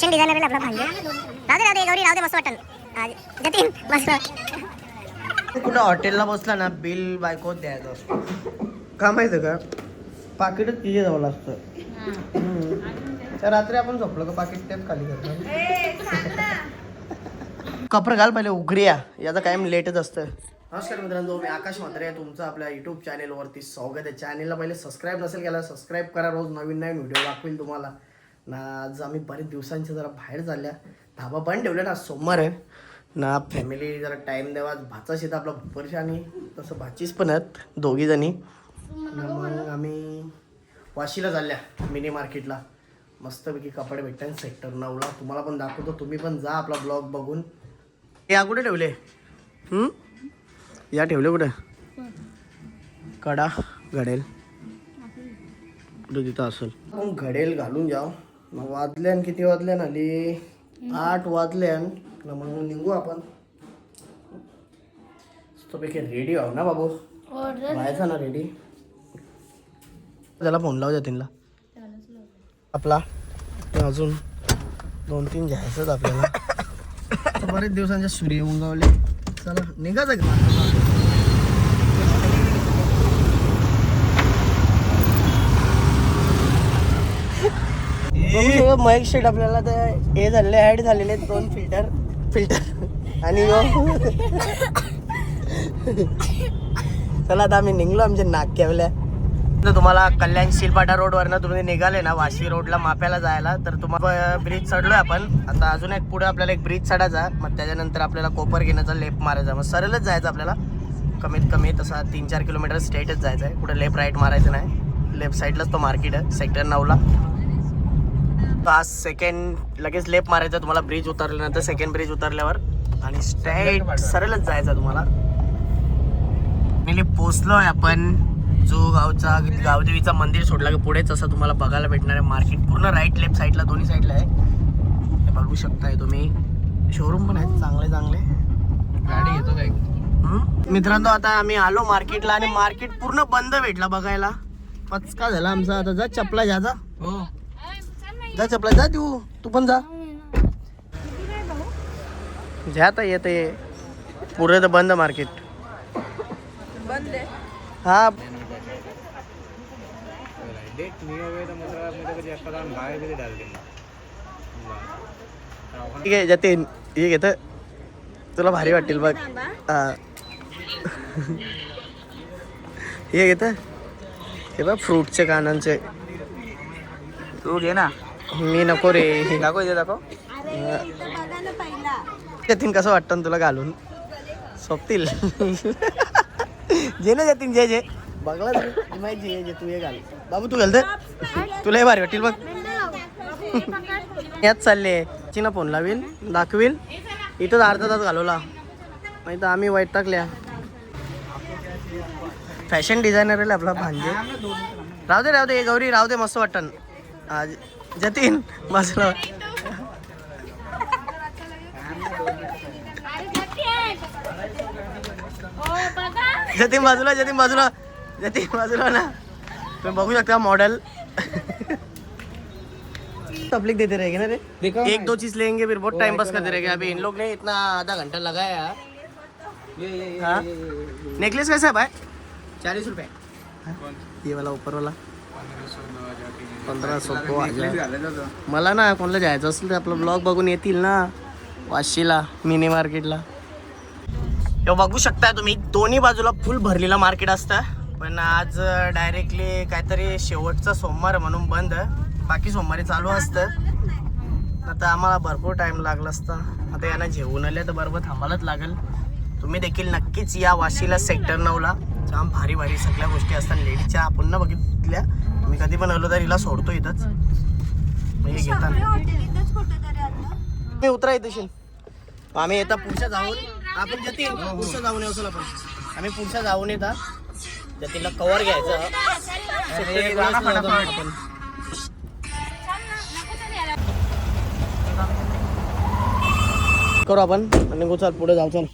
Fashion designer आपला भांडे. राहू दे राहू दे गौरी राहू दे मस्त वाटन. जतीन मस्त कुठं हॉटेलला बसला ना बिल बायको द्यायचं असतं. का माहिती का? पाकिटच तिथे जवळ असतं तर रात्री आपण झोपलो का पाकिट तेच खाली करतो. कपडे घाल पहिले उघड्या याचा कायम लेटच असतं. नमस्कार मित्रांनो मी आकाश म्हात्रे आहे. तुमचं आपल्या युट्यूब चॅनेलवरती स्वागत आहे. चॅनेलला पहिले सबस्क्राईब नसेल केला सबस्क्राईब करा. रोज नवीन नवीन व्हिडिओ दाखवेल तुम्हाला. ना आज आम्ही बरेच दिवसांच्या जरा बाहेर चालल्या. धाबा पण ठेवल्या ना सोमवार आहे. ना फॅमिली जरा टाइम द्यावा भाचा शेत आपला भूपरशी आणि तसं भाचीच पण आहेत दोघी जणी. मग आम्ही वाशीला चालल्या मिनी मार्केटला मस्तपैकी कपडे भेटतात सेक्टर नऊला. तुम्हाला पण दाखवतो तुम्ही पण जा आपला ब्लॉग बघून. या कुठे ठेवले? या ठेवले कुठे? कडा घडेल. कुठे तिथं असेल? मग घडेल घालून जाऊ. मग वाजल्यान किती वाजल्यान आली? आठ वाजल्यान. न मग निघू आपण. रेडी आहो ना बाबू. व्हायचा ना रेडी त्याला फोन लाव जतीनला आपला. ते अजून दोन तीन घ्यायचंच आपल्याला. बरेच दिवसांच्या सूर्य उंगावले. चला निघायचं का बघू शकतो महेश शेट आपल्याला ते हे झालेले ऍड झालेले दोन फिल्टर फिल्टर आणि चला आता आम्ही निघलो आमच्या नाक्यावल्या. तर तुम्हाला कल्याण शिलपाटा रोडवरनं तुम्ही निघाले ना वाशी रोडला माप्याला जायला तर तुम्हाला ब्रिज चढलोय आपण. आता अजून एक पुढे आपल्याला एक ब्रिज चढायचा मग त्याच्यानंतर आपल्याला कोपर घेण्याचा लेप मारायचा मग सरळच जायचं आपल्याला. कमीत कमी तसा तीन चार किलोमीटर स्ट्रेटच जायचं आहे कुठे लेफ्ट राईट मारायचं नाही. लेफ्ट साईडलाच तो मार्केट आहे सेक्टर नऊला. आज सेकंड लगेच लेप मारायचा तुम्हाला ब्रिज उतरल्यानंतर सेकंड ब्रिज उतरल्यावर. आणि स्ट्रेट सरळच जायचं तुम्हाला. फायनली पोचलोय आपण. जो गावचा गावदेवीचा मंदिर सोडला की पुढेच असं तुम्हाला बघायला भेटणार आहे मार्केट पूर्ण राईट लेफ्ट साईडला दोन्ही साईडला आहे. हे बघू शकताय तुम्ही. शोरूम पण आहेत चांगले चांगले. गाडी घेतो काय. मित्रांनो आता आम्ही आलो मार्केटला आणि मार्केट पूर्ण बंद भेटला बघायला. पचका झाला आमचा. आता जा चपला जा जा. हो. जा चपला जा तू तू पण जा. जा आता येते पुरे तर बंद मार्केट. हा डेट नहीं हो. ठीक आहे जतीन हे घेत तुला भारी वाटेल बघ. हा. हे घेत हे बघ फ्रूटचे कानांचे. तू घे ना. मी नको रे. दाखव इथे दाखव. जतीन कसं वाटतं ना तुला घालून? सोपतील. जे ना जतीन जे जे. बघला तू माहिती जे जे तू हे घाल. बाबू तू घालत? तुला हे भारी वाटेल बघ. याच चालले. चिना फोन लावील दाखवील इथंच अर्धा तास घालवला. नाही तर आम्ही वाईट टाकल्या. फॅशन डिझायनर आहे आपला भांजे. राहू दे राहू दे. गौरी राहू दे मस्त वाटन. आज जतीन बसला जतीन बाजूला जतीन बाजूला जतीन बाजूला ना। तुम्ही बघू शकता मॉडल पब्लिक देते रहेगी ना रे? दिखाओ एक दो चीज़ लेंगे फिर बहुत टाइम पास करते रहेंगे अभी। इन लोग ने इतना आधा घंटा लगाया ये ये ये हाँ? नेकलेस कैसा है भाई? चालीस रुपये ये वाला ऊपर वाला। पंधरा सोपो हजार. मला ना कोणाला जायचं असेल तर आपला ब्लॉग बघून येतील ना. वाशीला मिनी मार्केटला हे बघू शकता तुम्ही दोन्ही बाजूला फुल भरलेला मार्केट असतं. पण आज डायरेक्टली काहीतरी शेवटचा सोमवार म्हणून बंद. बाकी सोमवारी चालू असतं. आता आम्हाला भरपूर टाइम लागला असता. आता यांना जेवून आले तर बरोबर थांबायलाच लागेल. तुम्ही देखील नक्कीच या वाशीला सेक्टर नऊला. जाम भारी भारी सगळ्या गोष्टी असतात. लेडीजच्या पुन्हा बघितल्या. मी कधी पण आलो तर हिला सोडतो इथंच. म्हणजे घेताना. मी उतरा येते आम्ही येता पुढच्या जाऊन आपण जतीन पुढच्या जाऊन येऊ आपण. आम्ही पुढच्या जाऊन येता जतीनला कवर घ्यायचं. आपण. करू आपण. आणि चाल पुढे जाऊ चल.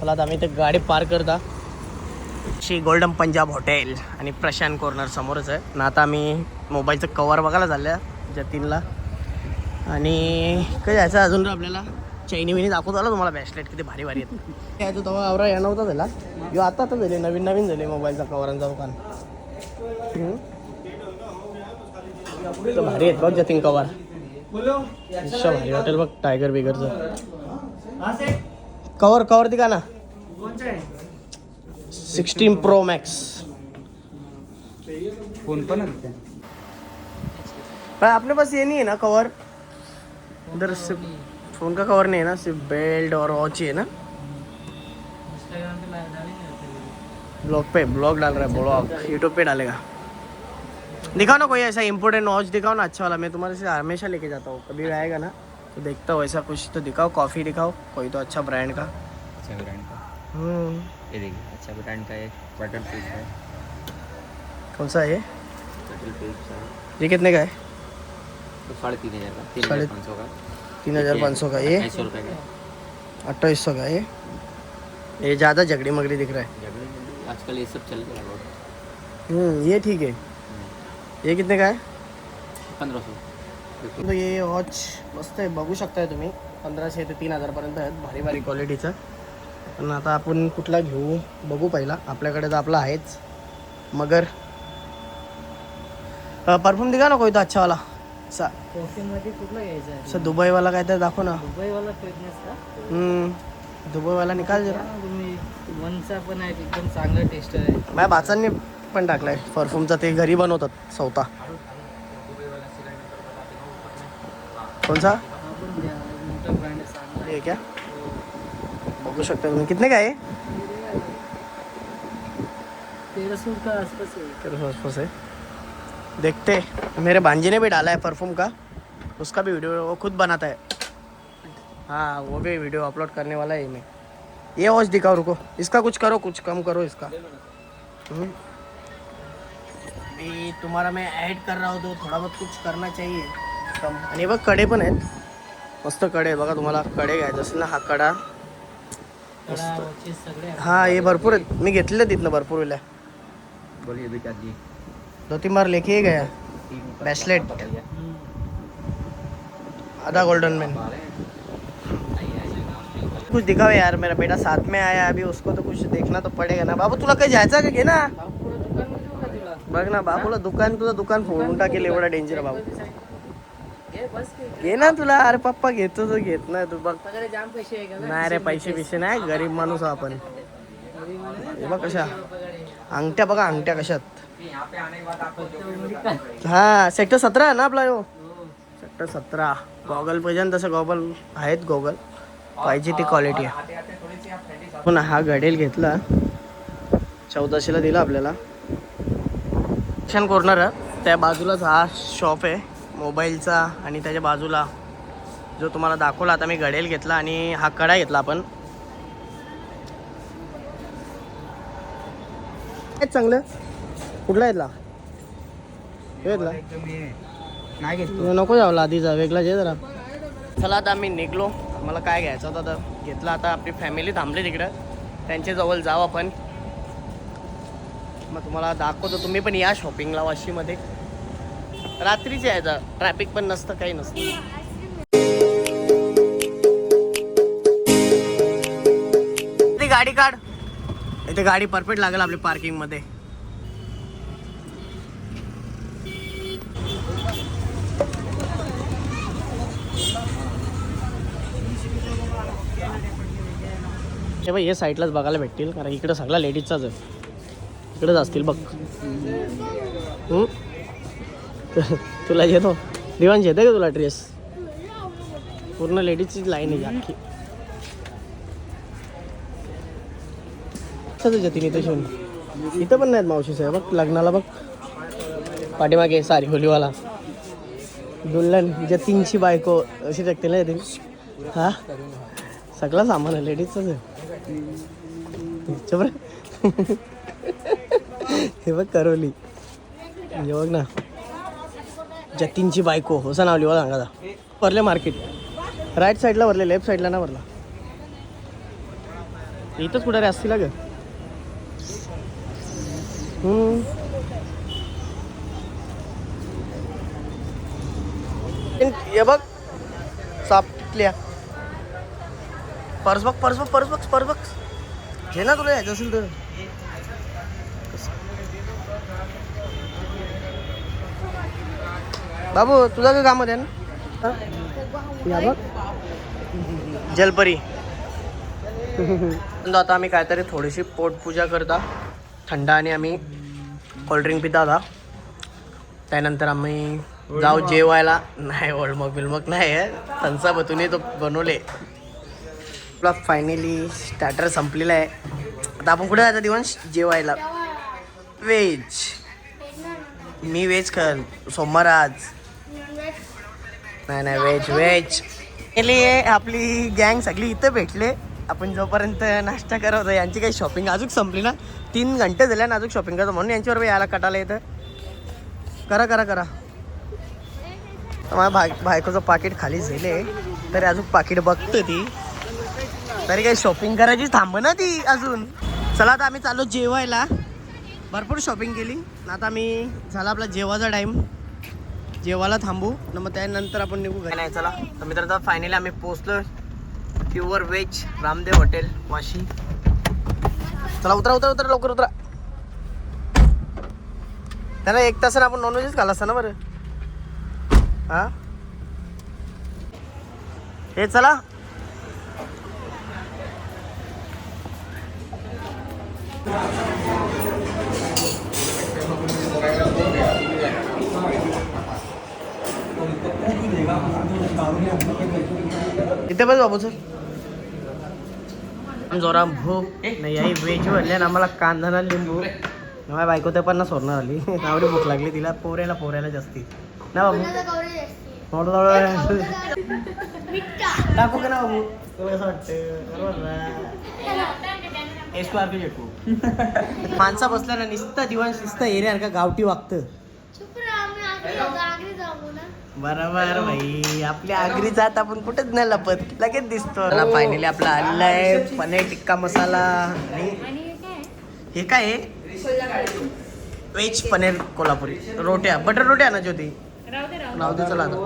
चला आता आम्ही ते गाडी पार करता. श्री गोल्डन पंजाब हॉटेल आणि प्रशांत कॉर्नर समोरच आहे. ना आता आम्ही मोबाईलचं कवर बघायला झालं जतीनला. आणि काय जायचं अजून आपल्याला? चैनी विनी दाखवत आला तुम्हाला बॅशलेट किती भारी भारी आहेत. काय तू तेव्हा आवरा या नव्हता त्याला यो आता आता झाले नवीन नवीन झाले मोबाईलचा कवरांचा दुकान. भारी आहेत बघ जतीन कवर भारी हॉटेल बघ टायगर बिगरचं कवर कवर दिखा ना. सिक्सटीन प्रो मॅक्स फ़ोन पण. पर अपने पास ये नहीं है ना कवर इधर सिर्फ़ फ़ोन का कवर नहीं है ना सिर्फ़ बेल्ट और वॉच ही है ना। ब्लॉग पे ब्लॉग डाल रहा है ब्लॉग यूट्यूब पे डालेगा। दिखाओ ना कोई ऐसा इम्पोर्टेंट वॉच दिखाओ ना अच्छा वाला। मैं तुम्हारे से हमेशा लेके जाता हूँ कभी आएगा ना तो देखता हूँ ऐसा कुछ तो दिखाओ कॉफ़ी दिखाओ कोई तो अच्छा ब्रांड का। अच्छा ब्रांड का। हम्म, ये देखिए। अच्छा ब्रांड का है बटल पीस है। कौन सा है ये? बटल पीस है। ये कितने का है? तो साढ़े तीन हज़ार का तीन साढ़े- हज़ार पाँच सौ का। तीन हज़ार पाँच सौ का ये? सौ रुपये का अट्ठाईस सौ का ये? ये ज़्यादा झगड़ी मगड़ी दिख रहा है। झगड़े आजकल ये सब चल गया बहुत। हम्म, ये ठीक है। ये कितने का आहे पंद्रह सौ। तो ये वॉच मस्त आहे बघू शकताय तुम्ही। पंधराशे ते तीन हजारपर्यंत आहेत भारी भारी क्वालिटीचं पण आता आपण कुठला घेऊ? बघू पहिला. आपल्याकडे तर आपला आहेच. मगर. परफ्यूम दिखा ना कोई तो अच्छा वाला सा मध्ये कुठला घ्यायचा आहे? असं दुबईवाला काय तर दाखव ना. दुबईवाला का? दुबईवाला निकाल जरा. तुम्ही. वनचा पण आहे एकदम चांगला टेस्ट आहे. माझ्या भाचांनी पण टाकलाय. परफ्यूमचा ते घरी बनवतात सौता. कोणचा? मोठा ब्रँड आहे क्या बघू शकता तुम्ही कितने का आहे तेरह सौ आसपास है। देखते मेरे भांजी ने भी डाला है परफ्यूम का। उसका भी वीडियो वो खुद बनाता है। हाँ वो भी वीडियो अपलोड करने वाला है मैं ये वॉच दिखाओ रुको। इसका कुछ करो कुछ कम करो इसका। हम्म। अभी तुम्हारा मैं ऐड कर रहा हूँ तो थोड़ा बहुत कुछ करना चाहिए। कम। आणि बघ कडे पण आहेत। मस्त कडे बघा तुम्हाला। कडे घ्यायचे असेल ना हा कडा हा हे भरपूर आहेत. मी घेतले तिथनं भरपूर जी दो. तीन बार लेके गया ब्रेसलेट. आधा गोल्डन मैन कुछ दिखाओ यार मेरा बेटा साथ में आया अभी उसको तो कुछ देखना तो पड़ेगा ना। बाबू तुला काही जायचं का? घे ना। बघ ना बाबूला दुकान तुझं दुकान फोडून टाकेल एवढा डेंजर बाबू. घे ना तुला. अरे पप्पा घेतो तो घेत ना तू. बघ. पैसे? नाही रे पैसे बिसे नाही गरीब माणूस आपण. हे बघ कशा. अंगठ्या बघा अंगठ्या कशात. हा सेक्टर सतरा आहे ना आपला यो? हो. सेक्टर सतरा. गॉगल पाहिजे ना तसं गॉगल आहेत गॉगल पाहिजे ती क्वालिटी आहे. पण हा घडेल घेतला. चौदाशेला दिला आपल्याला. फॅशन कॉर्नर त्या बाजूलाच हा शॉप आहे. मोबाईलचा आणि त्याच्या बाजूला जो तुम्हाला दाखवला आता मी घडेल घेतला आणि हा कडा घेतला आपण. चांगलं. कुठला घेतला? घेतला. नको जावला आधीचा वेगळा जे जरा. चला आता आम्ही निघलो. मला काय घ्यायचं होतं तर घेतलं आता आपली फॅमिली थांबली तिकडं. त्यांच्या जवळ जाऊ आपण. मग तुम्हाला दाखवतो. तुम्ही पण या शॉपिंगला वाशीमध्ये. रात्रीचे यायचं ट्रॅफिक पण नसतं काही नसतं. गाडी काढ. इथे गाडी परफेक्ट लागेल आपली पार्किंगमध्ये मध्ये. हे साईडलाच बघायला भेटतील कारण इकडं सगळा लेडीजचाच आहे. इकडेच असतील बघ. हम्म? तुला येतो दिवाण येते का तुला ड्रेस? पूर्ण लेडीजची लाईन आहे अख्खी. कसं जाते इथे शिवून? इथं पण नाहीत मावशी साहेब बघ लग्नाला बघ. पाठीमागे सारी होलीवाला. दुल्हन जतीनची बायको अशी टाकते ना ते. हा? सगळं सामान आहे लेडीजच आहे. बरं. हे बघ करवली. हे बघ ना. जतीनची बायको असं नाव लिहा सांगा वरले भरले मार्केट राईट साईडला भरले लेफ्ट साईडला ना भरला. इथंच कुठं रे? असतील ग हे बघ. सापल्या. पर्स बघ पर्स बघ पर्स बघ पर्स बघ. घे ना तुला यायचं असेल तर. बाबू तुझं काय काम आहे ना? या बघ. जलपरी. आता आम्ही काहीतरी थोडीशी पोटपूजा करता. थंड आणि आम्ही कोल्ड्रिंक पिता होता त्यानंतर आम्ही जाऊ जेवायला. नाही ओळमक बिलमक नाही आहे. थंसा बतून तो बनवले. आपला फायनली स्टार्टर संपलेला आहे. आता आपण कुठे जायचं दिवस जेवायला. व्हेज मी व्हेज खाल. सोमवार आज. नाही नाही व्हेज व्हेज गेली आपली गँग सगळी इथं भेटले. आपण जोपर्यंत नाश्ता करत होतो यांची काही शॉपिंग अजून संपली ना? तीन घंटे झाले ना अजून शॉपिंग करतो. म्हणून यांच्यावर यायला कटाला येतं. करा करा करा. माझ्या भाई बायकोचं पाकिट खाली झाले. तरी अजून पाकिट बघतो ती. तरी काही शॉपिंग करायची थांब ना ती अजून. चला आता आम्ही चाललो जेवायला. भरपूर शॉपिंग केली. आता आम्ही झाला आपला जेवायचा टाईम जेवायला थांबू. न मग त्यानंतर आपण निघू घरी. नाही चला. तर मित्रांनो फायनली आम्ही पोहोचलो pure veg Ramdev hotel Vashi. चला उतरा उतरा उतरा लवकर उतरा. त्याला एक तासाने आपण नॉनव्हेजच खाला असता ना बरं? हा? हे चला. इथे बस बाबू सर. जोरा भूक नाही आई व्हेज भरले ना आम्हाला कांदा ना लिंबू माझ्या बायको ते पण ना सोडणार आली. आवडी भूक लागली तिला पोऱ्याला पोऱ्याला जास्ती. ना बाबू? थोडं थोडं टाकू का ना बाबू? तुला असं वाटतं. माणसा बसल्या ना नुसतं दिवस नुसतं एरिया का गावठी वागतं. बरोबर भाई आपल्या आगरी जात आपण कुठेच नाही लपत. लगेच दिसतो फायनली आपला आलेला आहे पनीर टिक्का मसाला. आणि हे काय? आहे व्हेज पनीर कोल्हापुरी. रोट्या. बटर रोट्या ना ज्योती? राहू दे चला आता.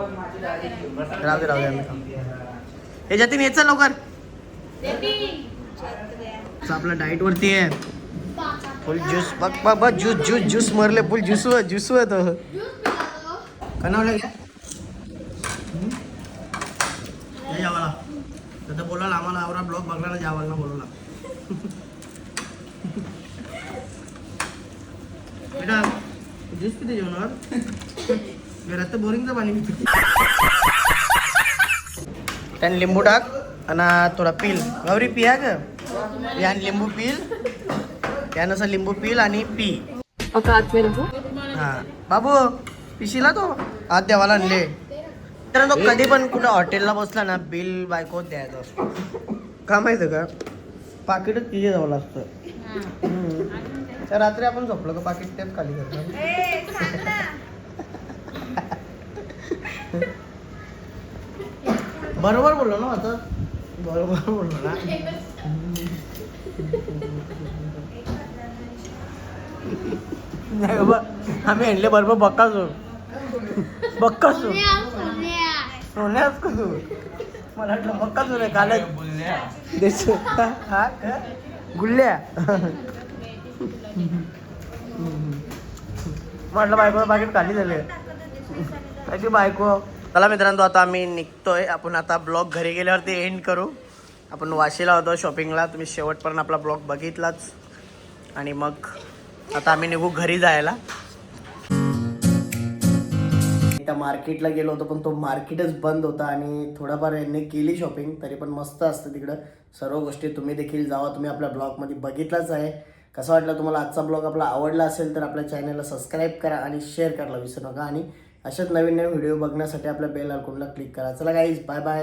राहू दे राहू दे. हे जतीन यायचं लवकर. आपला डाएट वरती आहे. फुल ज्यूस बघ बघ बघ. ज्यूस ज्यूस ज्यूस मरले. फुल ज्यूस ज्यूस तो. कनावलं का हे जेवायला तर बोलायला आम्हाला आवरा ब्लॉग बघला ना. जेवायला बोलवला बेटा ज्यूस किती जेवणार घरात तर बोरिंगचं पाणी पितो. त्याने लिंबू टाक आणि थोडा पील. गौरी पिया ग. यान लिंबू पील यानं असं लिंबू पील आणि पी. हा. बाबू पिशीला तो? हात देवाला आणले. तर तो कधी पण कुठं हॉटेलला बसला ना बिल बायको द्यायचं असतो. का माहिती का? पाकिटच तिचे जवळ असतं रात्री आपण झोपलो का पाकिट तेच खाली करतो. बरोबर बोललो ना आता. बरोबर बोललो ना. नाही बाबा आम्ही आणले बरोबर बक्काचो बक्काचो सोन्यास का तू मला वाटलं मक्का रे कालच. हा गुल्ल्या. म्हटलं बायको पाकिट खाली झाले. त्याची बायको. चला मित्रांनो आता आम्ही निघतोय. आपण आता ब्लॉग घरी गेल्यावरती एंड करू. आपण वाशीला होतो शॉपिंगला तुम्ही शेवटपर्यंत आपला ब्लॉग बघितलाच. आणि मग आता आम्ही निघू घरी जायला. त्या मार्केटला गेलो होतो पण तो मार्केटच बंद होता आणि थोडाफार यांनी केली शॉपिंग तरी पण मस्त असतं तिकडं. सर्व गोष्टी तुम्ही देखील जावा तुम्ही आपल्या ब्लॉगमध्ये बघितलाच आहे. कसं वाटलं तुम्हाला आजचा ब्लॉग आपला आवडला असेल तर आपल्या चॅनलला सबस्क्राईब करा आणि शेअर करायला विसरू नका. आणि अशाच नवीन नवीन व्हिडिओ बघण्यासाठी आपल्या बेल आयकॉनला क्लिक करा. चला गाईज बाय बाय